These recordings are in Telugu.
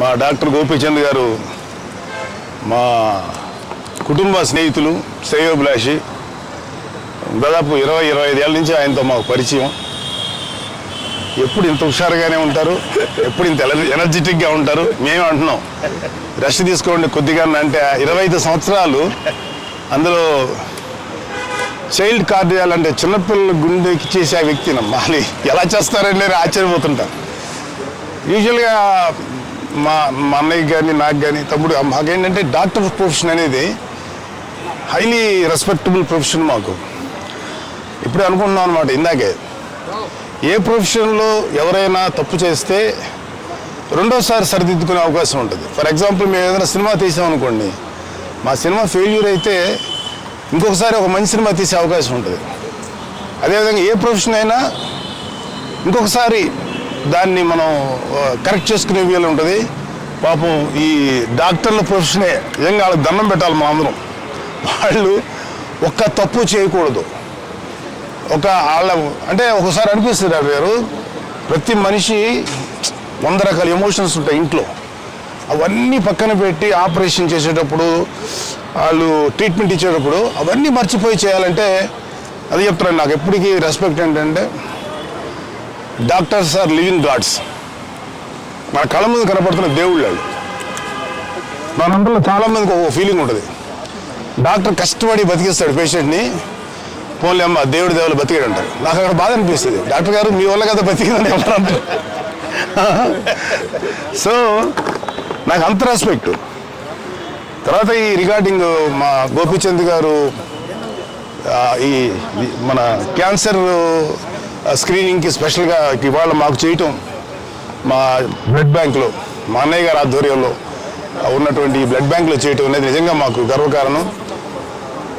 మా డాక్టర్ గోపీచంద్ గారు మా కుటుంబ స్నేహితులు శ్రేయోభిలాషి దాదాపు ఇరవై ఇరవై ఐదు ఏళ్ళ నుంచి ఆయనతో మాకు పరిచయం. ఎప్పుడు ఇంత హుషారుగానే ఉంటారు ఎప్పుడు ఇంత ఎనర్జెటిక్గా ఉంటారు మేము అంటున్నాం. రెస్ట్ తీసుకోండి కొద్దిగా అంటే ఇరవై ఐదు సంవత్సరాలు అందులో చైల్డ్ కార్డియాల్ అంటే చిన్నపిల్లల గుండెకి చేసే ఆ వ్యక్తినమ్మా ఎలా చేస్తారని నేను ఆశ్చర్యపోతుంటాను యూజువల్గా మా మా అన్నయ్య కానీ నాకు కానీ తమ్ముడు మాకేంటంటే డాక్టర్ ప్రొఫెషన్ అనేది హైలీ రెస్పెక్టబుల్ ప్రొఫెషన్ మాకు. ఇప్పుడే అనుకుంటున్నాం అనమాట ఇందాకే. ఏ ప్రొఫెషన్లో ఎవరైనా తప్పు చేస్తే రెండోసారి సరిదిద్దుకునే అవకాశం ఉంటుంది. ఫర్ ఎగ్జాంపుల్ మేము ఏదైనా సినిమా తీసాం అనుకోండి మా సినిమా ఫెయిల్యూర్ అయితే ఇంకొకసారి ఒక మంచి సినిమా తీసే అవకాశం ఉంటుంది. అదేవిధంగా ఏ ప్రొఫెషన్ అయినా ఇంకొకసారి దాన్ని మనం కరెక్ట్ చేసుకునే వీలు ఉంటుంది. పాపం ఈ డాక్టర్ల ప్రొఫెషనే ఏం వాళ్ళకి దండం పెట్టాలి మా అందరం. వాళ్ళు ఒక్క తప్పు చేయకూడదు. ఒక వాళ్ళ అంటే ఒకసారి అనిపిస్తుంది డాక్టర్ గారు ప్రతి మనిషి వంద రకాల ఎమోషన్స్ ఉంటాయి ఇంట్లో. అవన్నీ పక్కన పెట్టి ఆపరేషన్ చేసేటప్పుడు వాళ్ళు ట్రీట్మెంట్ ఇచ్చేటప్పుడు అవన్నీ మర్చిపోయి చేయాలంటే అది చెప్తాను నాకు ఎప్పటికీ రెస్పెక్ట్ ఏంటంటే డాక్టర్స్ ఆర్ లివింగ్ గాడ్స్. మన కళ్ళ ముందు కనపడుతున్న దేవుళ్ళు వాళ్ళు మనందరిలో చాలామందికి ఒక ఫీలింగ్ ఉంటుంది. డాక్టర్ కష్టపడి బతికిస్తాడు పేషెంట్ని. పోన్లే అమ్మ దేవుడు దేవుడు బతికాడు అంటారు నాకు అక్కడ బాధ అనిపిస్తుంది. డాక్టర్ గారు మీ వల్ల కదా బతికిందని ఎవరు అంటారు? సో నాకు అంత రెస్పెక్ట్ తర్వాత ఈ రిగార్డింగ్ మా గోపీచంద్ గారు ఈ మన క్యాన్సర్ స్క్రీనింగ్కి స్పెషల్గా ఇవాళ మాకు చేయటం మా బ్లడ్ బ్యాంక్లో మా అన్నయ్య గారి ఆధ్వర్యంలో ఉన్నటువంటి బ్లడ్ బ్యాంక్లో చేయటం అనేది నిజంగా మాకు గర్వకారణం.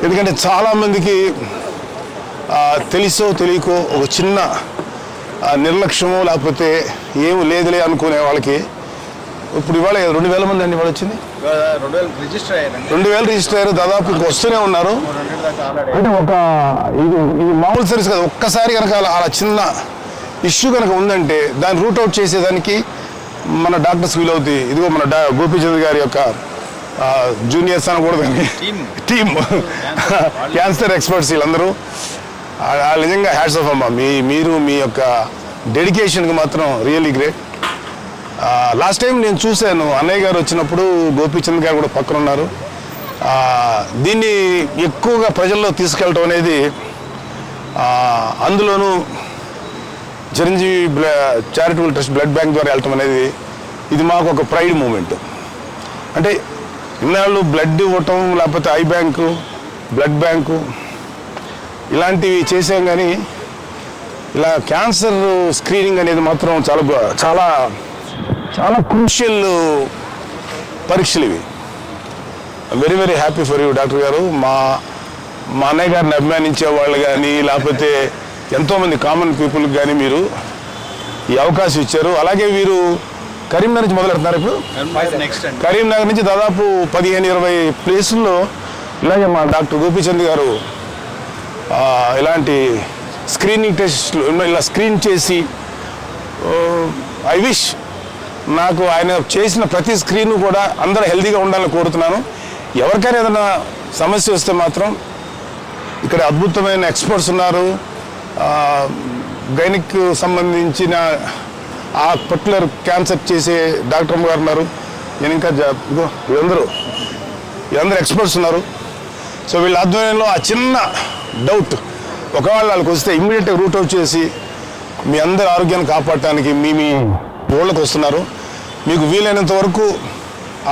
ఎందుకంటే చాలామందికి తెలుసో తెలియకో ఒక చిన్న నిర్లక్ష్యమో లేకపోతే ఏం లేదులే అనుకునే వాళ్ళకి ఇప్పుడు ఇవాళ రెండు వేల మంది అండి ఇవాళ వచ్చింది? రెండు వేలు రిజిస్టర్ అయ్యారండి. రెండు వేలు రిజిస్టర్ అయ్యారు. దాదాపు ఇంక వస్తూనే ఉన్నారు. అంటే ఒక ఇది ఇది మామూలు సర్వీస్ కదా ఒక్కసారి కనుక అలా చిన్న ఇష్యూ కనుక ఉందంటే దాన్ని రూట్ అవుట్ చేసేదానికి మన డాక్టర్స్ వీలవుతాయి ఇదిగో మన డా గోపీచంద్ గారి యొక్క జూనియర్స్ అనకూడదు కానీ Team. టీమ్ క్యాన్సర్ ఎక్స్పర్ట్స్ వీళ్ళందరూ. నిజంగా హ్యాట్స్ ఆఫ్ అమ్మా. మీ మీరు మీ యొక్క డెడికేషన్కి మాత్రం రియల్లీ గ్రేట్ లాస్ట్ టైం నేను చూశాను. అన్నయ్య గారు వచ్చినప్పుడు గోపీచంద్ గారు కూడా పక్కన ఉన్నారు. దీన్ని ఎక్కువగా ప్రజల్లో తీసుకెళ్ళటం అనేది అందులోనూ Chiranjeevi charitable trust blood bank ద్వారా వెళ్ళటం అనేది ఇది మాకు ఒక ప్రైడ్ మూమెంట్ అంటే ఇన్నాళ్ళు బ్లడ్ ఇవ్వటం లేకపోతే ఐ బ్యాంకు బ్లడ్ బ్యాంకు ఇలాంటివి చేసాం కానీ ఇలా క్యాన్సర్ స్క్రీనింగ్ అనేది మాత్రం చాలా చాలా చాలా క్రూషియల్ పరీక్షలు ఇవి. Very very happy for you doctor గారు. మా మా అన్నయ్య గారిని అభిమానించే వాళ్ళు కానీ లేకపోతే ఎంతోమంది కామన్ పీపుల్కి కానీ మీరు ఈ అవకాశం ఇచ్చారు. అలాగే వీరు కరీంనగర్ నుంచి మొదలెడుతున్నారు ఇప్పుడు? కరీంనగర్ నుంచి దాదాపు పదిహేను ఇరవై ప్లేసుల్లో ఇలాగే మా డాక్టర్ గోపీచంద్ గారు ఇలాంటి స్క్రీనింగ్ టెస్ట్లు ఇలా స్క్రీన్ చేసి ఐ విష్ నాకు ఆయన చేసిన ప్రతి స్క్రీన్ కూడా అందరూ హెల్తీగా ఉండాలని కోరుతున్నాను. ఎవరికైనా ఏదైనా సమస్య వస్తే మాత్రం ఇక్కడ అద్భుతమైన ఎక్స్పర్ట్స్ ఉన్నారు. గైనిక్ సంబంధించిన ఆ పర్టికులర్ క్యాన్సర్ చేసే డాక్టర్ అమ్మ గారు ఉన్నారు. నేను ఇంకా వీళ్ళందరూ వీళ్ళందరూ ఎక్స్పర్ట్స్ ఉన్నారు. సో వీళ్ళ ఆధ్వర్యంలో ఆ చిన్న డౌట్ ఒకవేళ వాళ్ళకి వస్తే ఇమ్మీడియట్గా రూట్ అవుట్ చేసి మీ అందరి ఆరోగ్యాన్ని కాపాడటానికి మీ మీ ఊళ్ళకి వస్తున్నారు. మీకు వీలైనంత వరకు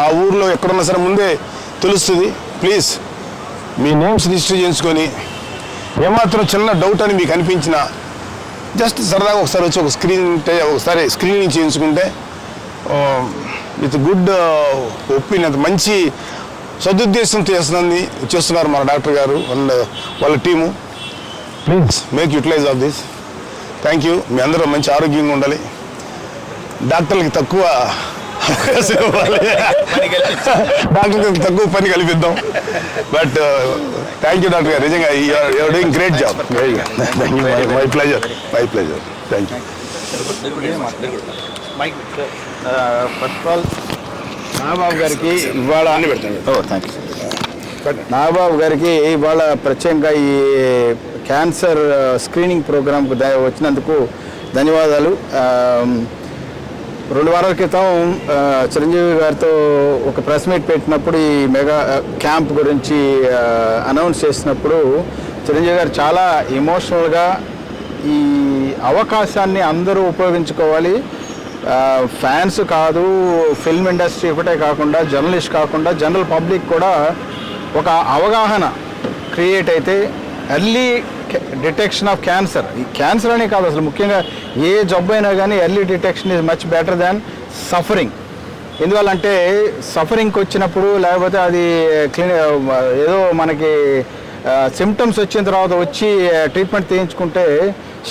ఆ ఊర్లో ఎక్కడున్నా సరే ముందే తెలుస్తుంది. ప్లీజ్ మీ నేమ్స్ రిజిస్టర్ చేయించుకొని ఏమాత్రం చిన్న డౌట్ అని మీకు అనిపించినా జస్ట్ సరదాగా ఒకసారి వచ్చి ఒక స్క్రీన్ ఒకసారి స్క్రీనింగ్ చేయించుకుంటే విత్ గుడ్ ఒపీనియన్ మంచి సదుద్దేశం చేస్తున్నది చేస్తున్నారు మన డాక్టర్ గారు అండ్ వాళ్ళ team. Please make utilize of this thank you మీ అందరూ మంచి ఆరోగ్యంగా ఉండాలి. డాక్టర్లకి తక్కువ అవకాశం ఇవ్వాలి. డాక్టర్కి తక్కువ పని కల్పిద్దాం. బట్ థ్యాంక్ యూ డాక్టర్ గారు. నిజంగా you're doing great job thank you my pleasure my pleasure thank you mic first of all Nagababu గారికి ఇవాళ అన్ని పెడతాను. ఓ థ్యాంక్ యూ నాగబాబు గారికి ఇవాళ ప్రత్యేకంగా ఈ క్యాన్సర్ స్క్రీనింగ్ ప్రోగ్రాంకు వచ్చినందుకు ధన్యవాదాలు. ఆ, రెండు వారాల క్రితం చిరంజీవి గారితో ఒక ప్రెస్ మీట్ పెట్టినప్పుడు ఈ మెగా క్యాంప్ గురించి అనౌన్స్ చేసినప్పుడు చిరంజీవి గారు చాలా ఎమోషనల్గా ఈ అవకాశాన్ని అందరూ ఉపయోగించుకోవాలి. ఫ్యాన్స్ కాదు ఫిల్మ్ ఇండస్ట్రీ ఒకటే కాకుండా జర్నలిస్ట్ కాకుండా జనరల్ పబ్లిక్ కూడా ఒక అవగాహన క్రియేట్ అయితే ఎర్లీ డిటెక్షన్ ఆఫ్ క్యాన్సర్ ఈ క్యాన్సర్ అనే కాదు అసలు ముఖ్యంగా ఏ జబ్బు అయినా కానీ early detection is much better than suffering ఎందువల్లంటే సఫరింగ్కి వచ్చినప్పుడు లేకపోతే అది క్లిని ఏదో మనకి సిమ్టమ్స్ వచ్చిన తర్వాత వచ్చి ట్రీట్మెంట్ తీయించుకుంటే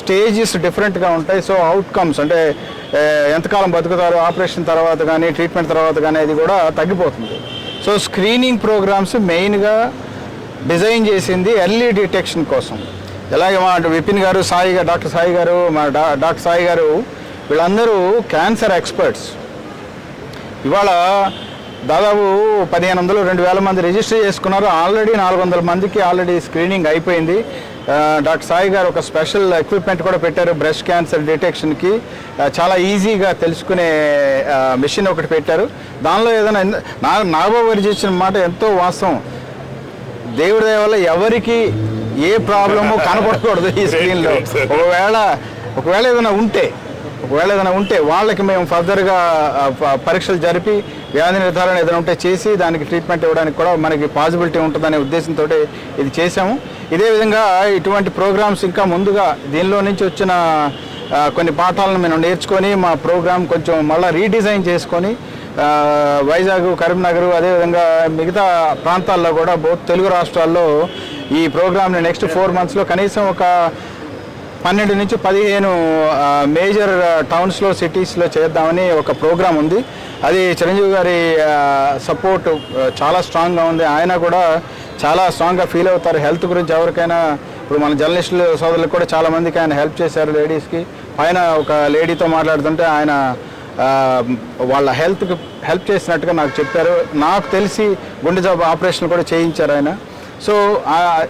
స్టేజెస్ డిఫరెంట్గా ఉంటాయి. సో అవుట్కమ్స్ అంటే ఎంతకాలం బతుకుతారు ఆపరేషన్ తర్వాత కానీ ట్రీట్మెంట్ తర్వాత కానీ అది కూడా తగ్గిపోతుంది. సో స్క్రీనింగ్ ప్రోగ్రామ్స్ మెయిన్గా డిజైన్ చేసింది ఎర్లీ డిటెక్షన్ కోసం. ఎలాగే మా విపిన్ గారు సాయి గారు డాక్టర్ సాయి గారు మా డా డాక్టర్ సాయి గారు వీళ్ళందరూ క్యాన్సర్ ఎక్స్పర్ట్స్. ఇవాళ దాదాపు పదిహేను వందలు రెండు వేల మంది రిజిస్టర్ చేసుకున్నారు. ఆల్రెడీ నాలుగు వందల మందికి ఆల్రెడీ స్క్రీనింగ్ అయిపోయింది. డాక్టర్ సాయి గారు ఒక స్పెషల్ ఎక్విప్మెంట్ కూడా పెట్టారు బ్రెస్ట్ క్యాన్సర్ డిటెక్షన్కి చాలా ఈజీగా తెలుసుకునే మిషన్ ఒకటి పెట్టారు. దానిలో ఏదైనా నా నాగబాబు గారు చేసిన మాట ఎంతో వాస్తవం. దేవుడి దయ వల్ల ఎవరికి ఏ ప్రాబ్లము కనపడకూడదు ఈ స్క్రీన్లో ఒకవేళ ఒకవేళ ఏదైనా ఉంటే ఒకవేళ ఏదైనా ఉంటే వాళ్ళకి మేము ఫర్దర్గా పరీక్షలు జరిపి వ్యాధి నిర్ధారణ ఏదైనా ఉంటే చేసి దానికి ట్రీట్మెంట్ ఇవ్వడానికి కూడా మనకి పాసిబిలిటీ ఉంటుందనే ఉద్దేశంతో ఇది చేసాము ఇదే విధంగా ఇటువంటి ప్రోగ్రామ్స్ ఇంకా ముందుగా దీనిలో నుంచి వచ్చిన కొన్ని పాఠాలను మేము నేర్చుకొని మా ప్రోగ్రామ్ కొంచెం మళ్ళీ రీడిజైన్ చేసుకొని వైజాగ్ కరీంనగర్ అదేవిధంగా మిగతా ప్రాంతాల్లో కూడా బోత్ తెలుగు రాష్ట్రాల్లో ఈ ప్రోగ్రామ్ని నెక్స్ట్ ఫోర్ మంత్స్లో కనీసం ఒక పన్నెండు నుంచి పదిహేను మేజర్ టౌన్స్లో సిటీస్లో చేద్దామని ఒక ప్రోగ్రాం ఉంది. అది చిరంజీవి గారి సపోర్ట్ చాలా స్ట్రాంగ్గా ఉంది. ఆయన కూడా చాలా స్ట్రాంగ్గా ఫీల్ అవుతారు. హెల్త్ గురించి ఎవరికైనా ఇప్పుడు మన జర్నలిస్టులు సోదరులకు కూడా చాలామందికి ఆయన హెల్ప్ చేశారు లేడీస్కి. ఆయన ఒక లేడీతో మాట్లాడుతుంటే ఆయన వాళ్ళ హెల్త్కి హెల్ప్ చేసినట్టుగా నాకు చెప్పారు. నాకు తెలిసి గుండె జబ్బు ఆపరేషన్ కూడా చేయించారు ఆయన. సో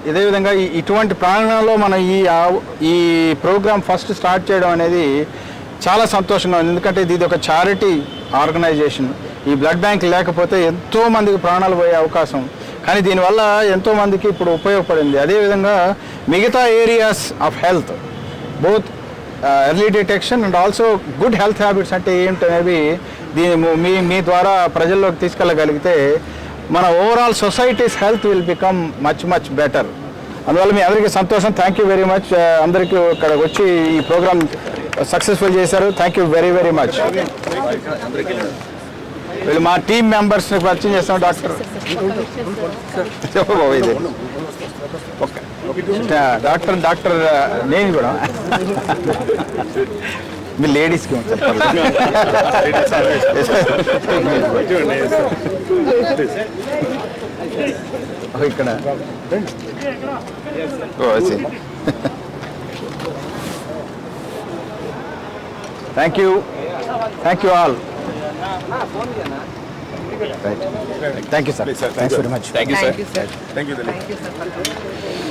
ఇదే విధంగా ఈ- ఇటువంటి ప్రాంగణంలో మనం ఈ ఈ ప్రోగ్రామ్ ఫస్ట్ స్టార్ట్ చేయడం అనేది చాలా సంతోషంగా ఉంది. ఎందుకంటే ఇది ఒక చారిటీ ఆర్గనైజేషన్. ఈ బ్లడ్ బ్యాంక్ లేకపోతే ఎంతోమందికి ప్రాణాలు పోయే అవకాశం. కానీ దీనివల్ల ఎంతోమందికి ఇప్పుడు ఉపయోగపడింది. అదేవిధంగా మిగతా areas of health both early detection and also good health habits అంటే ఏంటనేవి దీని ము- మీ ద్వారా ప్రజల్లోకి తీసుకెళ్ళగలిగితే మన overall society's health will become much much better అందువల్ల మీ అందరికీ సంతోషం. థ్యాంక్ యూ వెరీ మచ్ అందరికీ ఇక్కడ వచ్చి ఈ ప్రోగ్రామ్ సక్సెస్ఫుల్ చేశారు. Thank you very very much వీళ్ళు మా టీం మెంబర్స్ని పరిచయం చేస్తాం డాక్టర్. చెప్పబోయే డాక్టర్ డాక్టర్ నేను కూడా. మీ లేడీస్కి ఓ, ఇక్కడ. ఓ thank you thank you all right thank you sir thanks very much. Thank you Thank you, sir.